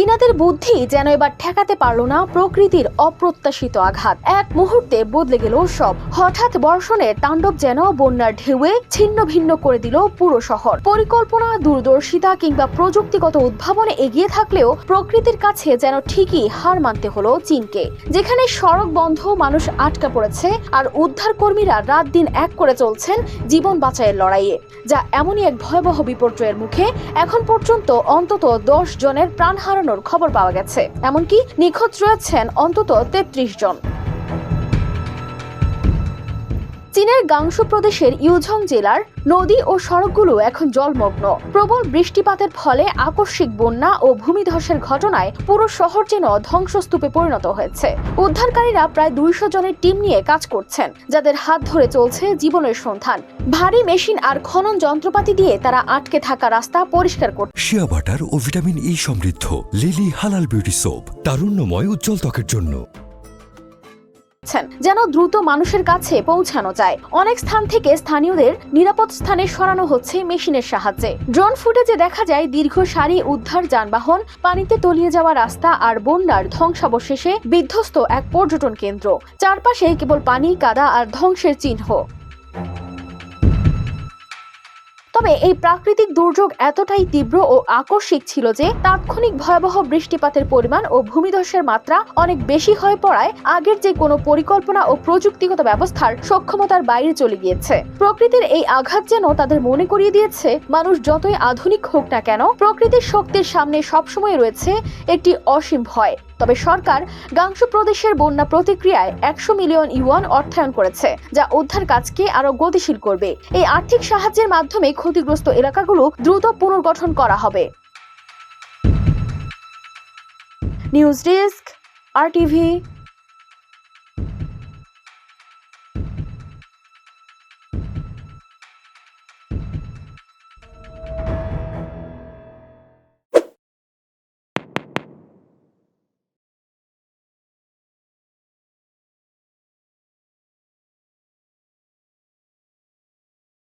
চীনাদের বুদ্ধি যেন এবার ঠেকাতে পারল না প্রকৃতির অপ্রত্যাশিত আঘাত। এক মুহূর্তে বদলে গেল সব। হঠাৎ বর্ষণের তাণ্ডব যেন বন্যার ঢেউয়ে ছিন্ন ভিন্ন করে দিল পুরো শহর। পরিকল্পনা, দূরদর্শিতা কিংবা প্রযুক্তিগত উদ্ভাবনে এগিয়ে থাকলেও প্রকৃতির কাছে যেন ঠিকই হার মানতে হলো চীনকে। যেখানে সড়ক বন্ধ, মানুষ আটকা পড়েছে আর উদ্ধার কর্মীরা রাত দিন এক করে চলছেন জীবন বাঁচাইয়ের লড়াইয়ে। যা এমনই এক ভয়াবহ বিপর্যয়ের মুখে এখন পর্যন্ত অন্তত দশ জনের প্রাণ খবর পাওয়া গেছে। এমনকি নিখোঁজ রয়েছেন অন্তত তেত্রিশ জন। চীনের গাংশু প্রদেশের ইউঝং জেলার নদী ও সড়কগুলো এখন জলমগ্ন। প্রবল বৃষ্টিপাতের ফলে আকস্মিক বন্যা ও ভূমিধসের ঘটনায় পুরো শহর যেন ধ্বংসস্তূপে পরিণত হয়েছে। উদ্ধারকারীরা প্রায় দুইশো জনের টিম নিয়ে কাজ করছেন, যাদের হাত ধরে চলছে জীবনের সন্ধান। ভারী মেশিন আর খনন যন্ত্রপাতি দিয়ে তারা আটকে থাকা রাস্তা পরিষ্কার করছে শিয়া বাটার ও ভিটামিন ই সমৃদ্ধ, লিলি হালাল বিউটি সোপ, তারুণ্যময় উজ্জ্বল ত্বকের জন্য। করছেন যেন দ্রুত মানুষের কাছে পৌঁছানো যায়। অনেক স্থান থেকে স্থানীয়দের নিরাপদ স্থানে সরানো হচ্ছে মেশিনের সাহায্যে। ড্রোন ফুটেজে দেখা যায় দীর্ঘ সারি উদ্ধার যানবাহন পানিতে তলিয়ে যাওয়া রাস্তা আর বন্যার ধ্বংসাবশেষে বিধ্বস্ত এক পর্যটন কেন্দ্র। চারপাশে কেবল পানি, কাদা আর ধ্বংসের চিহ্ন। তবে এই প্রাকৃতিক দুর্যোগ এতটাই তীব্র ও আকস্মিক ছিল যে তাৎক্ষণিক ভয়াবহ বৃষ্টিপাতের পরিমাণ ও ভূমিধসের মাত্রা অনেক বেশি হয়ে পড়ায় আগের যে কোনো পরিকল্পনা ও প্রযুক্তিগত ব্যবস্থার সক্ষমতার বাইরে চলে গিয়েছে। প্রকৃতির এই আঘাত যেন তাদের মনে করিয়ে দিয়েছে, মানুষ যতই আধুনিক হোক না কেন, প্রকৃতির শক্তির সামনে সবসময় রয়েছে একটি অসীম ভয়। তবে সরকার গাংশু প্রদেশের বন্যা প্রতিক্রিয়ায় একশো মিলিয়ন ইউয়ান অর্থায়ন করেছে, যা উদ্ধার কাজকে আরও গতিশীল করবে। এই আর্থিক সাহায্যের মাধ্যমে ক্ষতিগ্রস্ত এলাকাগুলো দ্রুত পুনর্গঠন করা হবে। নিউজ ডেস্ক, আর টিভি